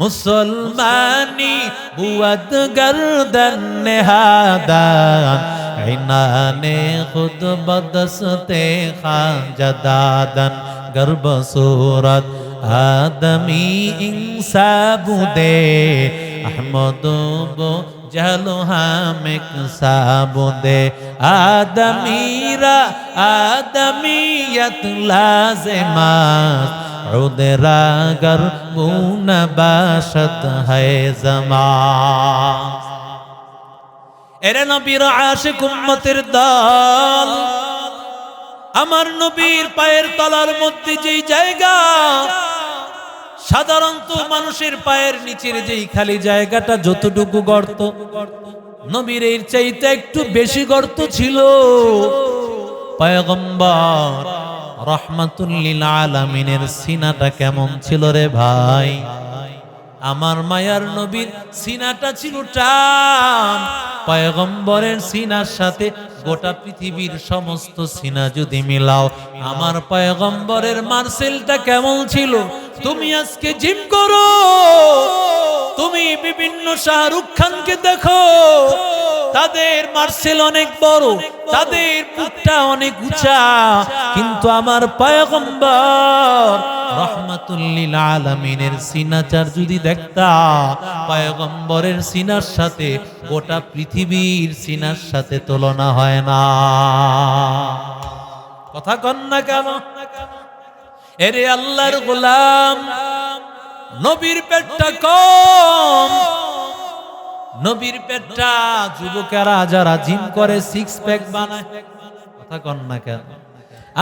মুসলমানি বুয়াদ গর্দন নেহাদান খুদ বদসতে খাজদাদন গর্ব সুরত আদমি ইনসাবুদে, আহমদ বো জালো হামিক সাবুদে, আদমিরা আদমিয়ত লাজমাত उदरा গুণ বাসত হে है এরে নবীর আশ উম্মতের দল আমার নবীর পায়ের তলার মধ্যে যেই জায়গা, সাধারণত মানুষের পায়ের নিচের যেই খালি জায়গাটা যতটুকু গর্ত, নবীর এর চাইতে একটু বেশি গর্ত ছিল। পায়গম্বর রহমাতুল্লিল আলামিনের সিনাটা কেমন ছিল রে ভাই? আমার মায়ার নবীর সিনাটা ছিল টান। পয়গম্বরের সিনার সাথে গোটা পৃথিবীর সমস্ত সিনা যদি মিলাও, আমার পয়গম্বরের মার্সেলটা কেমন ছিল? তুমি আজকে জিম করো। তুমি বিভিন্ন শাহরুখ খানকে দেখো। তাদের মার্সেল অনেক বড়, তাদের বুকটা অনেক উঁচা। কিন্তু আমার পয়গম্বর রহমাতুল্লিল আলমিনের সিনাচার যদি দেখতা, পয়গম্বরের সিনার সাথে গোটা পৃথিবীর সিনার সাথে তুলনা হয় না। কথা কন না কেন? এরে আল্লাহর গোলাম নবীর পেটটা কম। নবীর পেটটা যুবকেরা যারা জিম করে সিক্স প্যাক বানায়, কথা কন না কেন?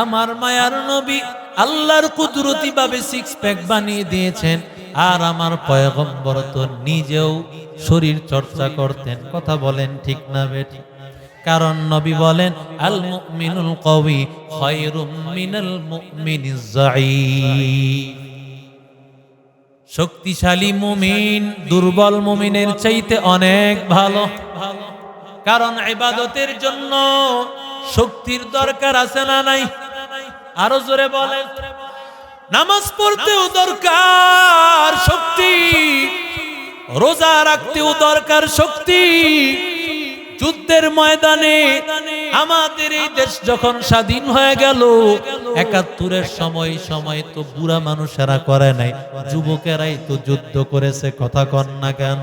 আমার মায়ার নবী আল্লাহর কুদরতি ভাবে সিক্স প্যাক বানিয়ে দিয়েছেন, আর আমার পয়গম্বর তো নিজেও শরীর চর্চা করতেন, কথা বলেন ঠিক না বেটি কারণ নবী বলেন, আল মুমিনুল কওয়ি খায়রুম মিনাল মুমিনিজ যায়ীফ শক্তিশালী মুমিন, দুর্বল মুমিনের চাইতে অনেক ভালো। কারণ ইবাদতের জন্য শক্তির দরকার আছে না নাই? আরও জোরে বলে নামাজ পড়তেও দরকার শক্তি, রোজা রাখতেও দরকার শক্তি যুদ্ধের ময়দানে আমাদের এই দেশ যখন স্বাধীন হয়ে গেল একাত্তরের সময় সময় তো বুড়া মানুষেরা করে নাই যুবকেরাই তো যুদ্ধ করেছে কথা কন না কেন?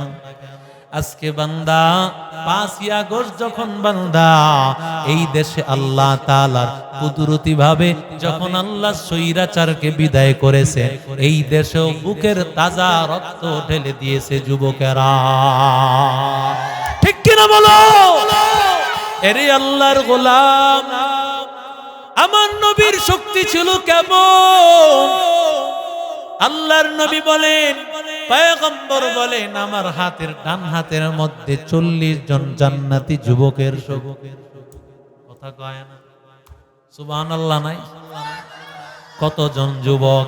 আজকে বান্দা পাঁচই আগস্ট যখন বান্দা এই দেশে আল্লাহ তালার কুদরতি ভাবে যখন আল্লাহ সৈরাচারকে বিদায় করেছে এই দেশেও বুকের তাজা রক্ত ঢেলে দিয়েছে যুবকেরা। ঠিক কিনা বলো? এরে আল্লাহর গোলাম, আমার নবীর শক্তি ছিল কেমন? আল্লাহর নবী বলেন, পয়গম্বর বলেন, আমার হাতের, ডান হাতের মধ্যে চল্লিশ জন জান্নাতি যুবকের কথা কয় না? সুবাহ আল্লাহ নাই? কতজন যুবক?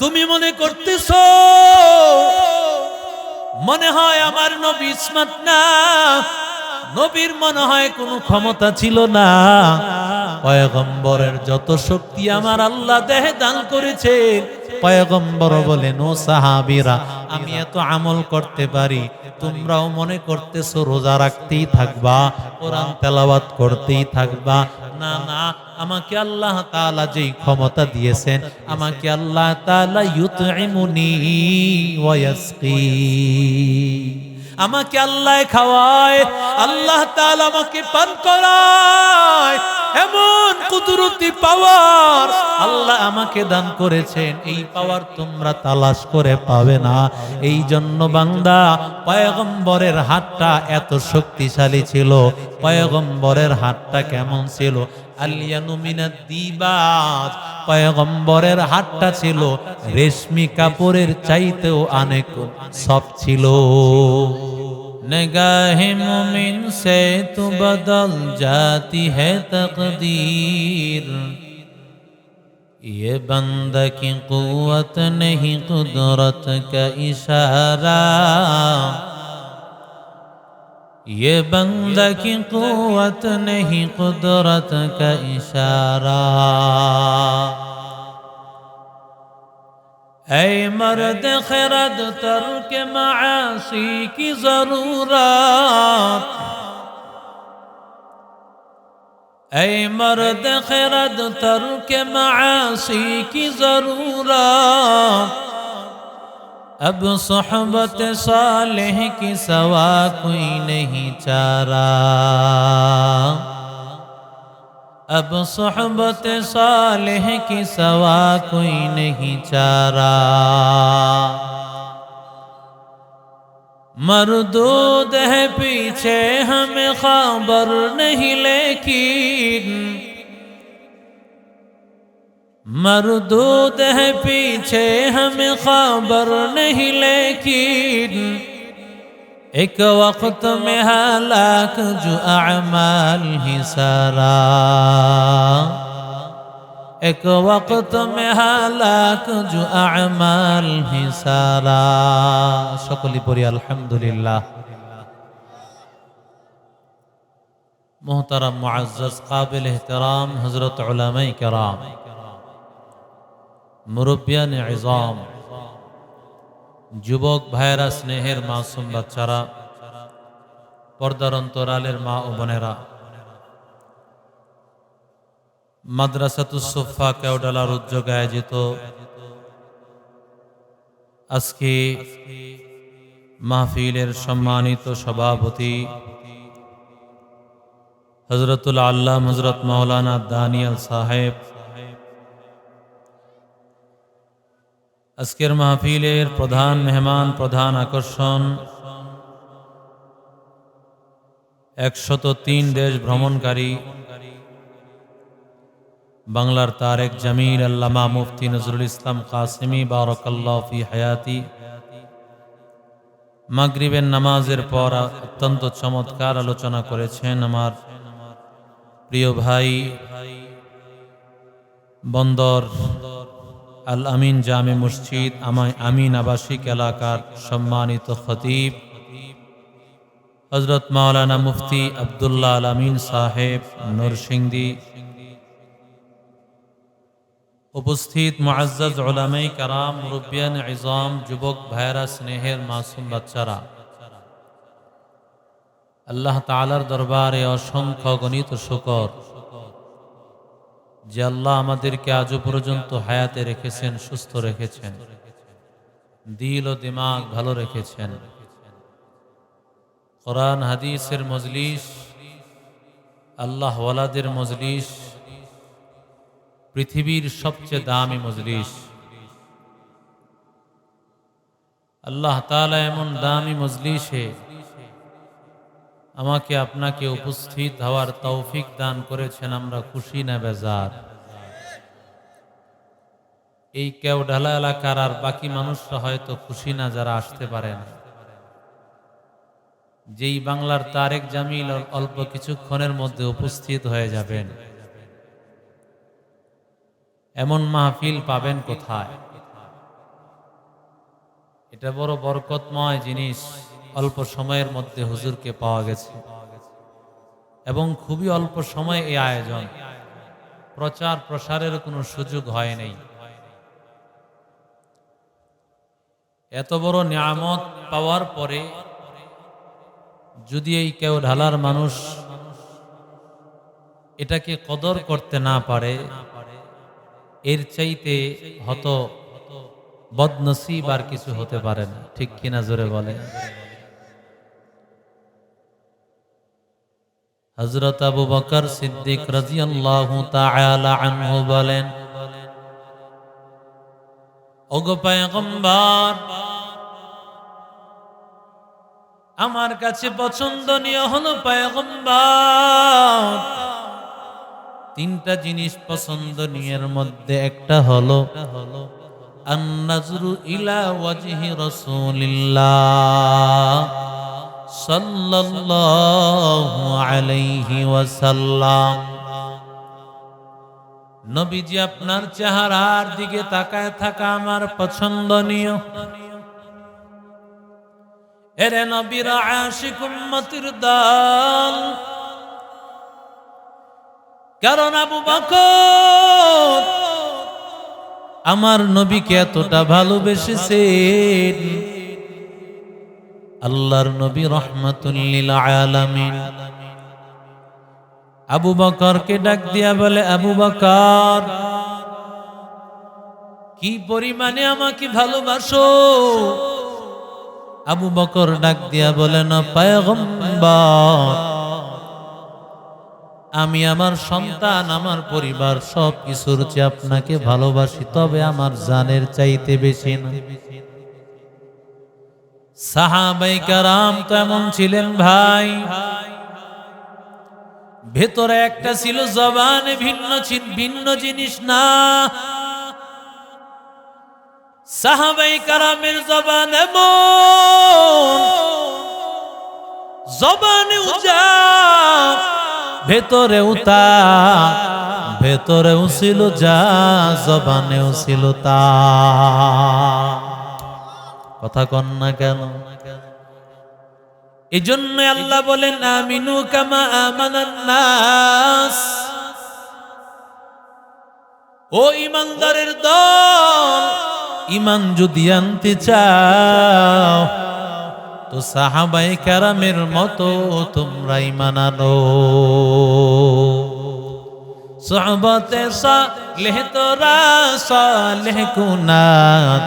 তুমি মনে করতেছ? মনে হয় আমার নবী ইসমাত না। নবীর মনে হয় কোনো ক্ষমতা ছিল না। পয়গম্বরের যত শক্তি আমার আল্লাহ দেহে দান করেছে। পয়গম্বর বলেন ও সাহাবিরা, আমি এত আমল করতে পারি। তোমরাও মনে করতেছো রোজা রাখতেই থাকবা, কোরআন তেলাওয়াত করতেই থাকবা। না না আমাকে আল্লাহ তাআলা যেই ক্ষমতা দিয়েছেন, আমাকে আল্লাহ ওয়া ইয়াসকি। আমাকে আল্লাহ খাওয়ায়, আল্লাহ তাআলা আমাকে পান করায়। এমন কুদরতি পাওয়ার আল্লাহ আমাকে দান করেছেন, এই পাওয়ার তোমরা তালাশ করে পাবে না। এই জন্য বান্দা, পয়গম্বরের হাতটা এত শক্তিশালী ছিল, পয়গম্বরের হাতটা কেমন ছিল? আলিয়ানুমিনাত দিবাজ পয়গম্বরের হাতটা ছিল রেশমি কাপড়ের চাইতেও অনেক সব ছিল نگاہ مومن سے تو بدل جاتی ہے تقدیر یہ بند کی قوت نہیں قدرت کا اشارہ یہ بندہ کی قوت نہیں قدرت کا اشارہ اے مرد خرد ترک معاصی کی ضرورت اے مرد خرد ترک معاصی کی ضرورت اب صحبت صالح کی سوا کوئی نہیں چارہ۔ اب صحبت صالح کی سوا کوئی نہیں چارہ۔ مردود ہے پیچھے ہمیں خبر نہیں لیکن مردود ہے پیچھے ہمیں خبر نہیں لیکن ایک وقت میں ہلاک جو اعمال ہی سارا ایک وقت میں ہلاک جو اعمال ہی سارا شکلی پوری الحمدللہ محترم معزز قابل احترام حضرت علماء کرام মুরব্বিয়ান ইজাম, যুবক ভাইয়েরা, স্নেহের মাসুম বাচ্চারা, পর্দার অন্তরালের মা ও বোনেরা মাদ্রাসাতুসোফা কেওডালার উদ্যোগে আয়োজিত আজকে মাহফিলের সম্মানিত সভাপতি হজরতুল আল্লাহ হজরত মৌলানা দানিয়াল সাহেব আজকের মাহফিলের প্রধান মেহমান, প্রধান আকর্ষণ। একশত তিন দেশ ভ্রমণকারী। বাংলার তারেক জামিল, আল্লামা মুফতি নজরুল ইসলাম কাসিমি, বারকাল্লাহ ফি হায়াতি। মাগরিবের নামাজের পর অত্যন্ত চমৎকার আলোচনা করেছেন আমার প্রিয় ভাই বন্দর আল আমিন জামে মসজিদ আমায় আমিন আবাসিক এলাকার সম্মানিত খতিব হজরত মাওলানা মুফতি আবদুল্লাহ আল আমিন সাহেব, নরসিংদী। উপস্থিত মুআজ্জাজ ওলামাই কারাম, মুরব্বিয়ান ইজাম, যুবক ভাইরা স্নেহের মাসুম বাচ্চারা। আল্লাহ তাআলার দরবারে অসংখ্য গণিত শুকর যে আল্লাহ আমাদেরকে আজও পর্যন্ত হায়াতে রেখেছেন, সুস্থ রেখেছেন। দিল ও দিমাগ ভালো রেখেছেন। কোরআন, হাদিসের মজলিস, আল্লাহ ওয়ালাদের মজলিস, পৃথিবীর সবচেয়ে দামি মজলিস। আল্লাহ তালা এমন দামি মজলিসে আমাকে আপনাকে উপস্থিত হওয়ার তৌফিক দান করেছেন, আমরা খুশি না বেজার। এই কেউ ঢালা এলাকার আর বাকি মানুষরা হয়তো খুশি না যারা আসতে পারে না। যেই বাংলার তারেক জামিল অল্প কিছুক্ষণের মধ্যে উপস্থিত হয়ে যাবেন। এমন মাহফিল পাবেন কোথায়? এটা বড় বরকতময় জিনিস। অল্প সময়ের মধ্যে হুজুরকে পাওয়া গেছে। এবং খুবই অল্প সময় এই আয়োজন। প্রচার প্রসারের কোনো সুযোগ হয় নাই। এত বড় নিয়ামত পাওয়ার পরে যদি এই কেউ ঢালার মানুষ এটাকে কদর করতে না পারে, এর চাইতে হত বদনসিব আর কিছু হতে পারে না। ঠিক কিনা জোরে বলে হজরত আবু বকর সিদ্দিক বলেন আমার কাছে পছন্দনীয় হলো পয়গম্বর। তিনটা জিনিস পছন্দনীয়ের মধ্যে একটা হলো, আন্নাজরু ইলা ওয়াজহি নবীজি আপনার চেহারার দিকে তাকায় থাকা আমার পছন্দনীয়। এরে নবীর আশিক উম্মতির দল। কারণ আবু বকর আমার নবীকে এতটা ভালোবেসেছেন। আল্লাহর নবী রহমাতুল্লিল আবু বকরকে ডাক দিয়া বলে, আবু বকর, কি পরিমাণে আমাকে ভালোবাসো? আবু বকর ডাক দিয়া বলে, না পায়গম্বর, আমি আমার সন্তান, আমার পরিবার সব কিছুর চেয়ে আপনাকে ভালোবাসি, তবে আমার জানের চাইতে বেশি না। সাহাবাই কারাম এমন ছিলেন ভাই। ভেতরে একটা ছিল জবানে, ভিন্ন ভিন্ন জিনিস না। সাহাবাই কারামের জবান জবানে উজা, ভেতরে উতা, ভেতরেও ছিল যা, জবানেও ছিল তা। কথা কন না কেন? এই জন্য আল্লাহ বলেন, আমিনু কামা আমানান নাস। ও ইমানদারের দল, ইমান যদি আনতে চাও, তো সাহাবাই কারামের মতো তোমরা ইমান আনো। সোহবতে সালেহ তোরা সালেহ কুনাত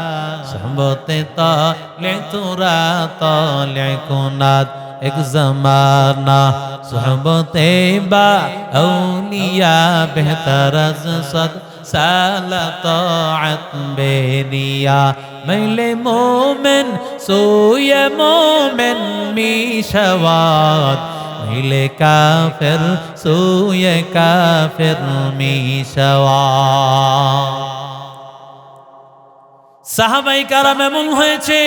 সোহবতে তালে তোরা তালে কুনাত এক জমানা সোহবতে বা আউলিয়া বেহতর আজ সদ সালা তাআত বেরিয়া মাইলে মোমেন সোয়ে মোমেন মিশাওয়াত মিলে কাফের সোয়ে কাফের সাহাবাই কারাম এমন হয়েছে,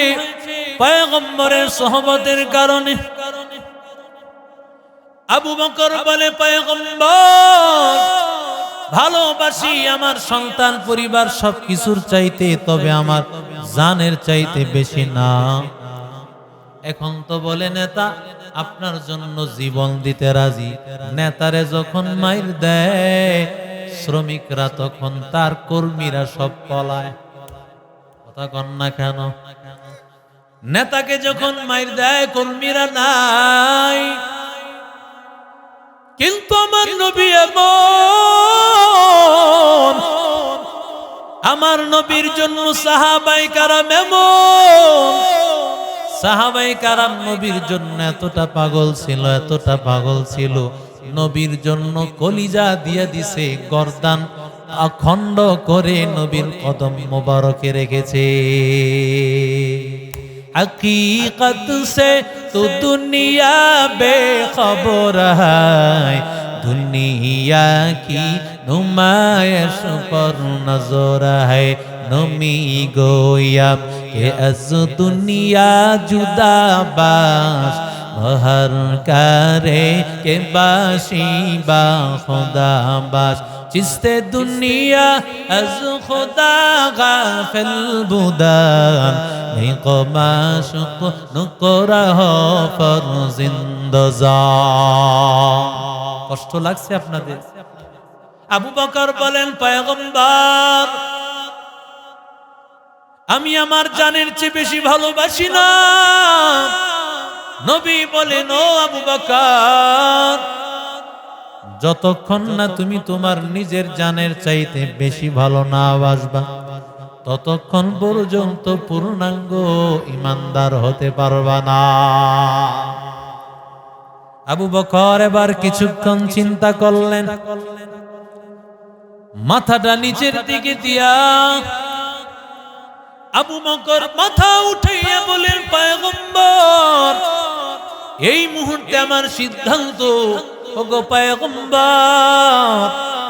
পয়গম্বরের সহবতের কারণে। আবু বকর বলে, পয়গম্বর, ভালোবাসি আমার সন্তান, পরিবার সব কিছুর চাইতে, তবে আমার জানের চাইতে বেশি না। এখন তো বলে নেতা আপনার জন্য জীবন দিতে রাজি। নেতারে যখন মাইর দেয়, শ্রমিকরা তখন তার কর্মীরা সব পলায়। কথা কন না কেন? নেতাকে যখন মাইর দেয়, কর্মীরা নাই। কিন্তু আমার নবী এমন। আমার নবীর জন্য সাহাবাই কারাম এমন। সাহাবাই কারাম নবীর জন্য এতটা পাগল ছিল, এতটা পাগল ছিল। নবীর জন্য কলিজা দিয়ে দিছে, গরদান অখণ্ড করে নবীর কদম মোবারকে রেখেছে। হকীকত সে তো দুনিয়া বেখবর হায়, দুনিয়া কি নুমায়শ পর নজর হায়। নমি গোয়া, কে আস দুনিয়া জুদাবাস হর কারে কে বাসি বা খোদাবাস চিস্তে দুনিয়া আজ খোদা গাফিল বুদান নিকমা শুক নকরাহ ফরজিন্দজা কষ্ট লাগছে আপনাদের? আবু বকর বলেন, পয়গম্বর আমি আমার জানের চেয়ে বেশি ভালোবাসি না। নবী বলেন, ও আবু বকর, যতক্ষণ না তুমি তোমার নিজের জানের চাইতে বেশি ভালো না বাসবা, ততক্ষণ পর্যন্ত পূর্ণাঙ্গ ইমানদার হতে পারবা না। আবু বকর এবার কিছুক্ষণ চিন্তা করলেন। মাথাটা নিচের দিকে দিয়া আবু বকর মাথা উঠাইয়া বলেন, পায়গম্বর, এই মুহূর্তে আমার সিদ্ধান্ত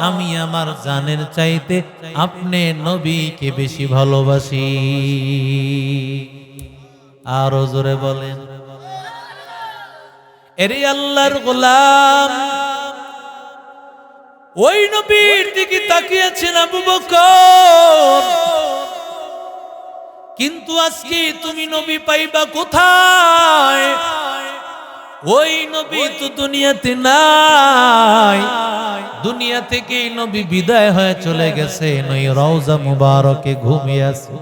আমি আমার জানের চাইতে আপনি নবীকে বেশি ভালোবাসি। আরও জোরে বলেন, এরে আল্লাহর গোলাম, ওই নবীর দিকে তাকিয়েছেন আবু বকর কিন্তু আজকে তুমি নবী পাইবা কোথায়? ওই নবী তো দুনিয়াতে নাই। দুনিয়া থেকে নবী বিদায় হয়ে চলে গেছে। নই রওজা মুবারকে ঘুমিয়ে আছে।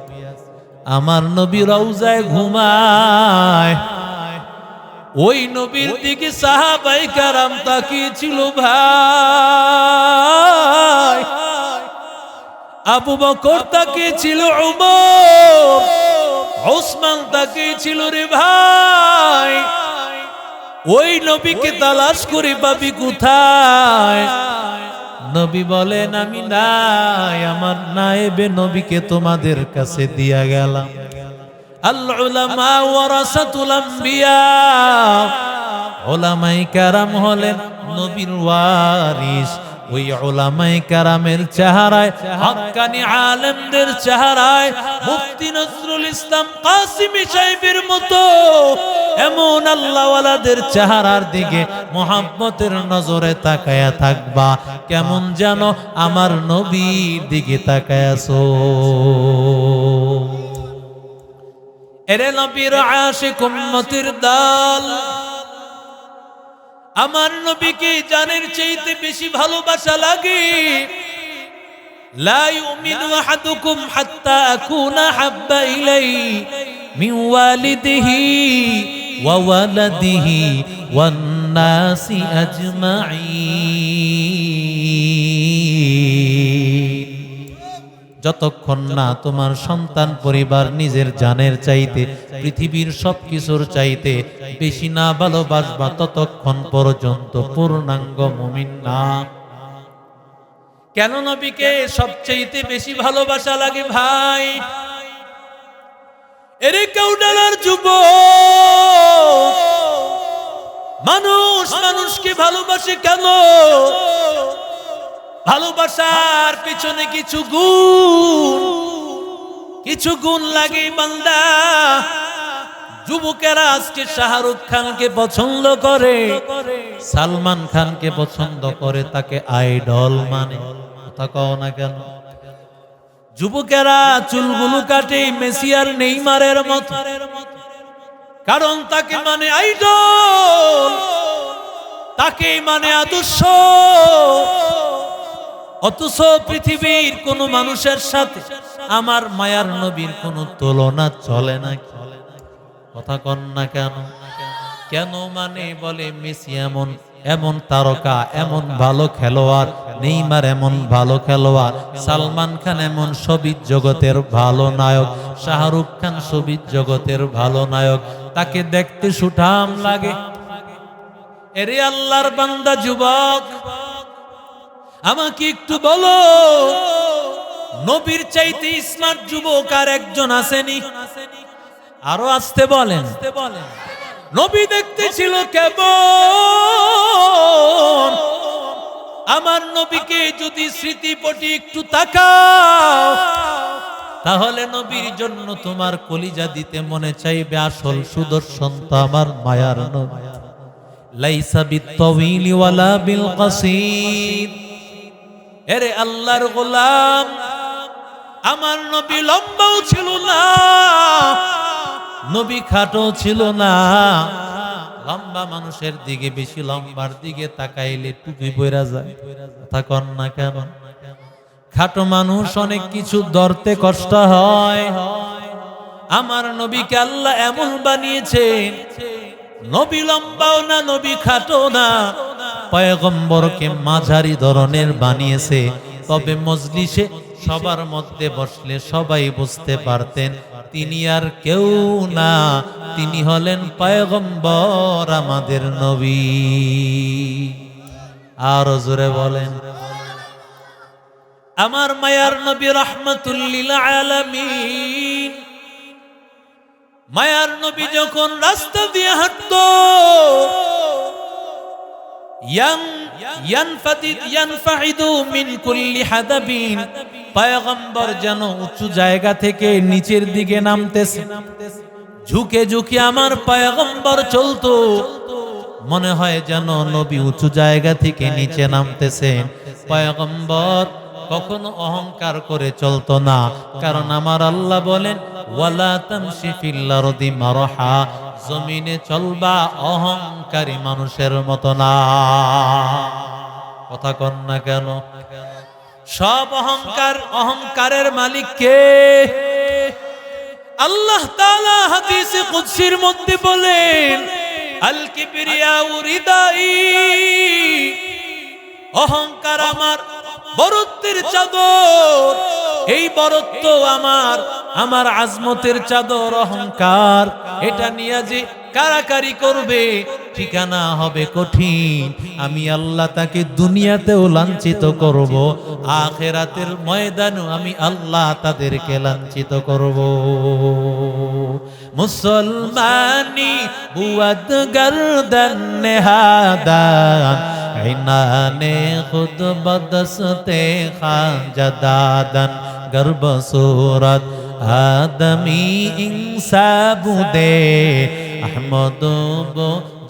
আমার নবী রওজায় ঘুমায়। ওই নবীর দিকে সাহাবাই কারাম তাকিয়েছিল ভাই। আবু বকর তাকিয়েছিল উমর। ওসমান তাকে ছিল রে ভাই। ওই নবীকে তালাশ করে পাবি কোথায়? নবী বলেন আমি নাই আমার নায়েবে নবীকে তোমাদের কাছে দিয়া গেলাম। আল উলামা ওয়ারাসাতুল আম্বিয়া। ওলামাই কারাম হলেন নবীর ওয়ারিস ওই ওলামাই কারামের চেহারায়, হক্কানি আলেমদের চেহারায়, মুফতি নজরুল ইসলাম কাসিমি সাহেবের মতো এমন আল্লাহওয়ালাদের চেহারার দিকে মোহাম্মতের নজরে তাকায়া থাকবা। কেমন যেন আমার নবীর দিকে তাকায়াছো। এরে নবীর আশিক উম্মতির দল। আমার নবীকে জানের চাইতে বেশি ভালোবাসা লাগে। লাই ইউমিনু হাতুকুম হাত্তা কুনা হাব্বা ইলাই মিন ওয়ালিদিহি ওয়া ওয়ালাদিহি ওয়ান নাসি আজমাইন যতক্ষণ না তোমার সন্তান পরিবার নিজের জানের চাইতে, পৃথিবীর সব কিছুর চাইতে বেশি না ভালোবাসবা ততক্ষণ পর্যন্ত পূর্ণাঙ্গ মুমিন না। কেন নবীকে সবচাইতে বেশি ভালোবাসা লাগে ভাই? এরে কেউডালার যুব মানুষ মানুষকে ভালোবাসে কেন? ভালোবাসার পিছনে কিছু গুণ কিছু গুণ লাগে বান্দা। যুবকেরা আজকে শাহরুখ খানকে পছন্দ করে, সালমান খানকে পছন্দ করে, তাকে আইডল মানে। কথা কও না কেন? যুবকেরা চুলগুলো কাটে মেসি আর নেইমারের মতো। কারণ তাকে মানে আইডল তাকে মানে আদর্শ। অথচ পৃথিবীর কোন মানুষের সাথে আমার মায়ার নবীর কোনো তুলনা চলে না। কথা কন না কেন? কেন মানে বলে, মেসি এমন এমন তারকা, এমন ভালো খেলোয়াড়, নেইমার এমন ভালো খেলোয়াড়, সালমান খান এমন সবিজ জগতের ভালো নায়ক, শাহরুখ খান সবিজ জগতের ভালো নায়ক, তাকে দেখতে সুঠাম লাগে। এরে আল্লাহর বান্দা, যুবক আমাকে একটু বলো, নবীর চাইতে স্মার্ট যুবক আর একজন আসেনি? আরও আসতে বলেন। নবী দেখতে ছিল কেমন? আমার নবীকে যদি স্মৃতিপটি একটু তাকাও, তাহলে নবীর জন্য তোমার কলিজা দিতে মনে চাইবে আসল সুদর্শন তো আমার মায়ার নবী। লাইসা বিত্তবিলি ওয়ালা বিল কাসির এরে আল্লাহর গোলাম, আমার নবী লম্বাও ছিল না, নবী খাটো ছিল না। লম্বা মানুষের দিকে বেশি, লম্বার দিকে তাকাইলে টুপি বইরা যায়। কথা কন না কেন? খাটো মানুষ অনেক কিছু ধরতে কষ্ট হয়। আমার নবীকে আল্লাহ এমন বানিয়েছেন, নবী লম্বাও না, নবী খাটো না। পয়গম্বরকে মাঝারি ধরনের বানিয়েছে। তবে মজলিসে সবার মধ্যে বসলে সবাই বুঝতে পারতেন, তিনি আর কেউ না। তিনি হলেন পয়গম্বর আমাদের নবী। আর জোরে বলেন। আমার মায়ার নবী রহমতুল্লিল আলামিন। মায়ার নবী যখন রাস্তা দিয়ে হাঁটত যেন উঁচু জায়গা থেকে নিচের দিকে নামতেছে। ঝুঁকে ঝুঁকে আমার চলতো। মনে হয় যেন নবী উঁচু জায়গা থেকে নিচে নামতেছেন পয়গম্বর, কখনো অহংকার করে চলতো না। কারণ আমার আল্লাহ বলেন, ওয়ালা তামশি ফিল আরদি মারহা। জমিনে চলবা অহংকারী মানুষের মতো না। কথা কন না কেন? সব অহংকার অহংকারের মালিক কে? আল্লাহ তাআলা হাদিসে কুদসির মধ্যে বলেন, আল কিবরিয়া উরিদাই। অহংকার আমার বরত্বের চাদর, এই বরত্ব আমার আমার আজমতের চাদর অহংকার, এটা নিয়ে যে কারাকারি করবে, ঠিকানা হবে কঠিন। আমি আল্লাহ তাকে দুনিয়াতেও লাঞ্ছিত করব, আখেরাতের ময়দানও আমি আল্লাহ তাদেরকে লাঞ্ছিত করব। মুসলমানি বুয়াদ গর্দন নেহাদান খাজাদাদন গর্ব সুরত আদমি ইনসা বুদে আহমদ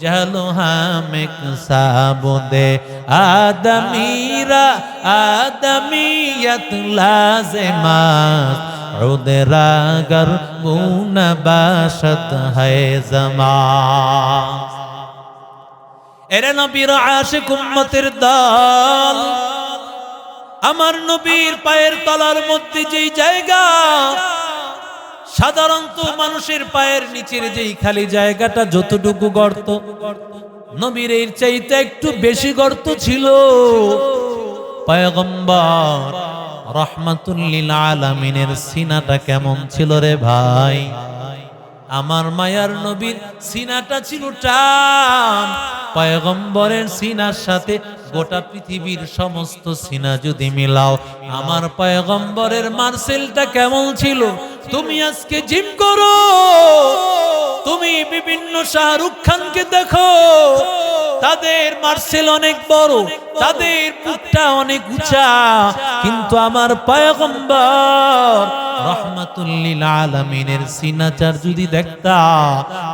জালো হামেক সাবুদে আদমিরা আদমিয়ত লাজমাত উদরা গর মুন বাসত হয় জমা। এরে নবীর আশেক উম্মতের দল, আমার নবীর পায়ের তলার মধ্যে যেই জায়গা সাধারণত মানুষের পায়ের নিচের যেই খালি জায়গাটা যতটুকু গর্ত, নবীর এর চাইতে একটু বেশি গর্ত ছিল। পয়গম্বর রহমাতুল্লিল আলামিনের সিনাটা কেমন ছিল রে ভাই? আমার মায়ার নবীর সিনাটা ছিল টান। পয়গম্বরের সিনার সাথে গোটা পৃথিবীর সমস্ত সিনা যদি মিলাও, আমার পয়গম্বরের মার্সেলটা কেমন ছিল? তুমি আজকে জিম করো, তুমি বিভিন্ন শাহরুখ খানকে দেখো, তাদের মার্সেল অনেক বড়, তাদের পুটটা অনেক উঁচা, কিন্তু আমার পয়গম্বর রহমাতুল্লিল আলামিনের সিনাচার যদি দেখতা,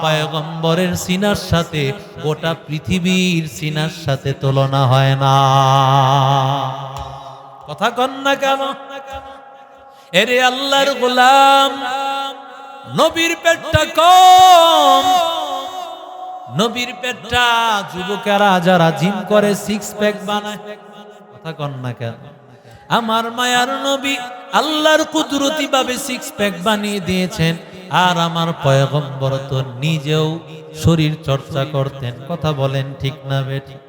পয়গম্বরের সিনার সাথে গোটা পৃথিবীর সিনার সাথে তুলনা হয় না। কথা কন না কেন? এরে আল্লাহর গোলাম, নবীর পেটটা কম। নবীর পেটটা যুবকেরা যারা জিম করে সিক্স প্যাক বানায়, কথা কন না কেন? আমার মায়ার নবী আল্লাহর কুদরতি ভাবে সিক্স প্যাক বানিয়ে দিয়েছেন। আর আমার পয়গম্বর তো নিজেও শরীর চর্চা করতেন। কথা বলেন ঠিক না বেঠিক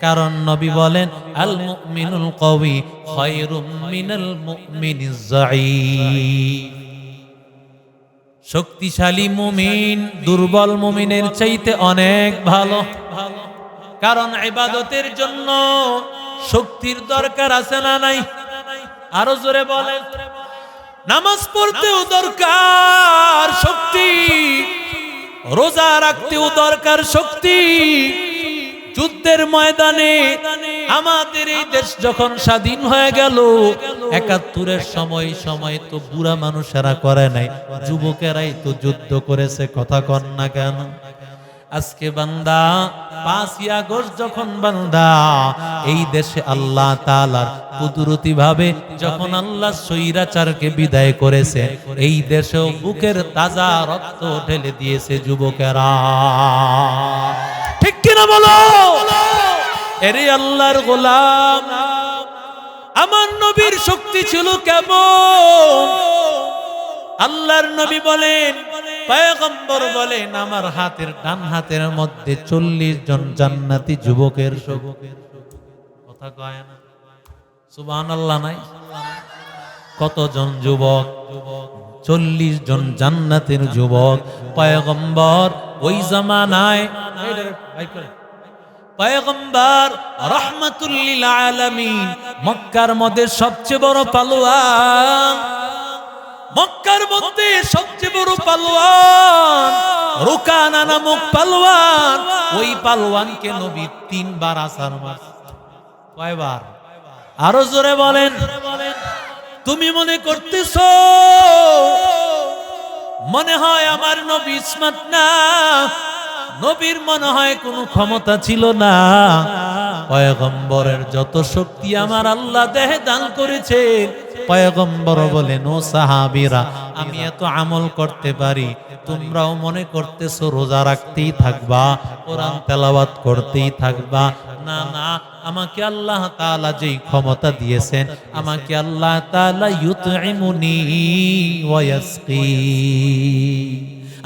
কারণ নবী বলেন, আল মুমিনুল কওয়ি খায়রুম মিনাল মুমিনিজ যায়ীফ শক্তিশালী মুমিন, দুর্বল মুমিনের চাইতে অনেক ভালো। কারণ ইবাদতের জন্য শক্তির দরকার আছে না নাই? আরও জোরে বলেন। নামাজ পড়তেও দরকার শক্তি, রোজা রাখতেও দরকার শক্তি। যুদ্ধের ময়দানে আমাদের এই দেশ যখন স্বাধীন হয়ে গেল, একাত্তরের সময় সময় তো বুড়া মানুষেরা করে নাই, যুবকেরাই তো যুদ্ধ করেছে, কথা কন না কেন? আজকে বান্দা পাঁচই আগস্ট যখন বান্দা, এই দেশে আল্লাহ তালার কুদরতি ভাবে যখন আল্লাহ সৈরাচারকে বিদায় করেছে, এই দেশেও বুকের তাজা রক্ত ঢেলে দিয়েছে যুবকেরা। ঠিক কিনা বলো? এরে আল্লাহর গোলাম, আমার নবীর শক্তি ছিল কেমন? আল্লাহর নবী বলেন পয়গম্বর বলেন, আমার হাতের, ডান হাতের মধ্যে চল্লিশ জন জান্নাতি যুবকের কথা কয় না। সুবান আল্লাহ নাই। কতজন যুবক? চল্লিশ জন জান্নাতের যুবক। পয়গম্বর ওই জামানায় পয়গম্বর রহমাতুল্লিল আলামিন, মক্কার মধ্যে সবচেয়ে বড় পালোয়ান। মক্কার মধ্যে সবচেয়ে বড় পালোয়ান, রুকানা নামক পালোয়ান। ওই পালোয়ানকে নবী তিনবার আসার কয়বার? আরও জোরে বলেন। তুমি মনে করতেছ, মনে হয় আমার নবী স্মার্ট না? নবীর মনে হয় কোনো ক্ষমতা ছিল না। পয়গম্বরের যত শক্তি আমার আল্লাহ দেহে দান করেছে। পয়গম্বর বলেন ও সাহাবীরা, আমি এত আমল করতে পারি, তোমরাও মনে করতেছো রোজা রাখতেই থাকবা, কোরআন তেলাওয়াত করতেই থাকবা। না না, আমাকে আল্লাহ তাআলা যেই ক্ষমতা দিয়েছেন, আমাকে আল্লাহ তাআলা ইউতইমুনি ওয়া ইয়াসকি।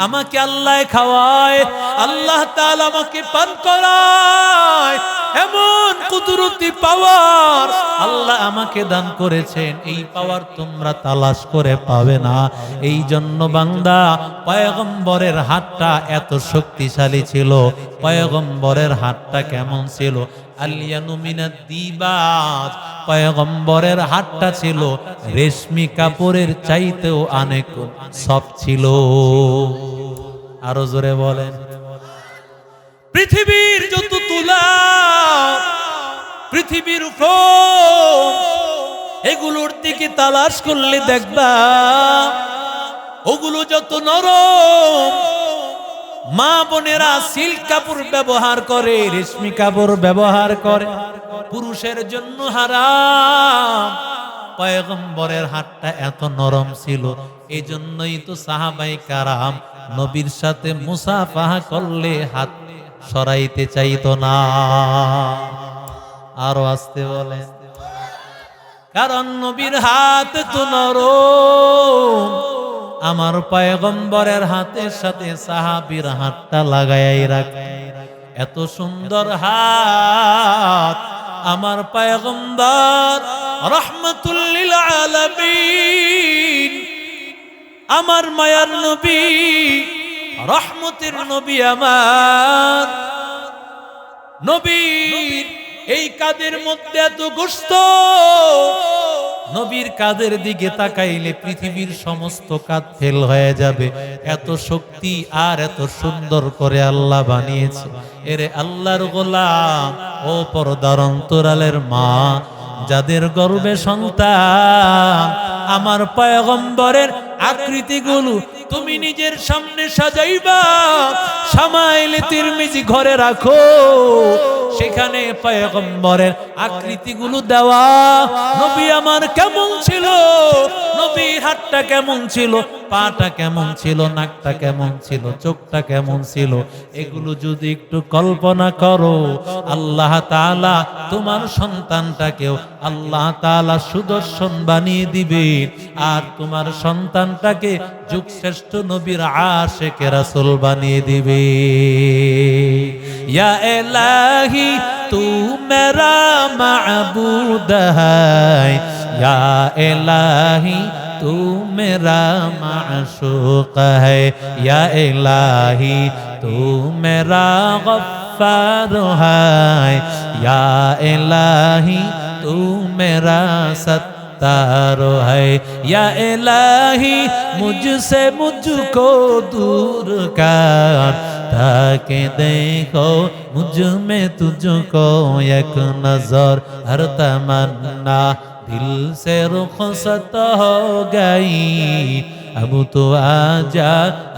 আমাকে আল্লাহ খাওয়ায়, আল্লাহ তাল আমাকে পান করায়। এমন কুদরতি পাওয়ার আল্লাহ আমাকে দান করেছেন। এই পাওয়ার তোমরা তালাশ করে পাবে না। এই জন্য বান্দা, পয়গম্বরের হাতটা এত শক্তিশালী ছিল। পয়গম্বরের হাতটা কেমন ছিল? আলিয়ানু মিনাদ দিবাজ পয়গম্বরের হাতটা ছিল রেশমি কাপড়ের চাইতেও অনেক সব ছিল। আরও জোরে বলেন। পৃথিবীর যত তুলা, পৃথিবীর এগুলোর দিকে তালাশ করলে দেখবা, ওগুলো যত নরম মা বোনেরা সিল্ক কাপড় ব্যবহার করে, রেশমি কাপড় ব্যবহার করে। পুরুষের জন্য হারাম। পয়গম্বরের হাতটা এত নরম ছিল এই জন্যই তো সাহাবাই কারাম নবীর সাথে মুসাফাহা করলে হাত সরাইতে চাইতো না। আরও আসতে বলে কারণ নবীর হাত তো নরম। আমার পায়গম্বরের হাতের সাথে সাহাবির হাতটা লাগাই রাখে। এত সুন্দর হাত আমার পয়গম্বর রহমতুল্লিল আলামিন। আমার মায়ার নবী, রহমতের নবী আমার। নবীর এই কাদের মধ্যে এত গোস্ত নবীর কাদের দিকে তাকাইলে পৃথিবীর সমস্ত কাজ ফেল হয়ে যাবে। এত শক্তি আর এত সুন্দর করে আল্লাহ বানিয়েছে। এরে আল্লাহর গোলাম, ও পরদার অন্তরালের মা, যাদের গর্বে সন্তান, আমার পয়গম্বরের আকৃতিগুলো তুমি নিজের সামনে সাজাইবা। সামাইলে তিরমিজি ঘরে রাখো। সেখানে পয়গম্বরের আকৃতিগুলো দেওয়া। নবী আমার কেমন ছিল? নবীর হাতটা কেমন ছিল? পাটা কেমন ছিল? নাকটা কেমন ছিল? চোখটা কেমন ছিল? এগুলো যদি একটু কল্পনা করো, আল্লাহ তাআলা তোমার সন্তানটাকেও আল্লাহ তাআলা সুদর্শন বানিয়ে দিবে। আর তোমার সন্তানটাকে যুগ শ্রেষ্ঠ নবীর আশেকে রাসূল বানিয়ে দিবে ইয়া ইলাহি তু মেরা মাবুদ হায় ইয়া ইলাহি तू मेरा माशूक है या इलाही तू मेरा गफ्फार है या इलाही तू मेरा सत्तार है या इलाही मुझसे मुझको दूर कर ताकि देखो मुझ में तुझको एक नजर हर तमन्ना दिल से रुखसत हो गई अब तो आजा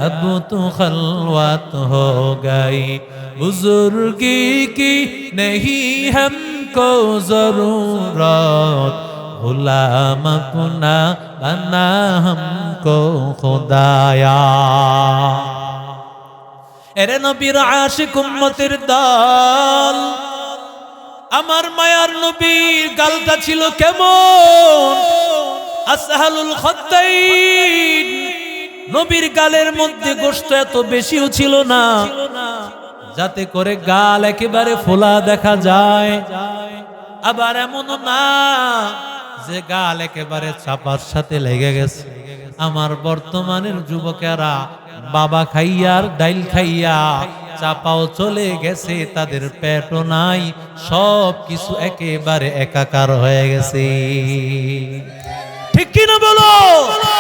अब तो खलवत हो गई बुजुर्गी की नहीं हमको जरूरत غلام کنا بنا ہم کو خدایا এরে নবীর আশিক উম্মতের দল, আমার মায়ার নবীর গালটা ছিল কেমন? আসহালুল খদ্দাইন নবীর গালের মধ্যে গোশত এত বেশিও ছিল না, যাতে করে গাল একেবারে ফোলা দেখা যায়। আবার এমনও না যে গাল একেবারে চাপার সাথে লেগে গেছে। আমার বর্তমানের যুবকেরা বাবা খাইয়ার ডাইল খাইয়া চাপাও চলে গেছে, তাদের পেটও নাই, সব কিছু একেবারে একাকার হয়ে গেছে। ঠিক কিনা বলো?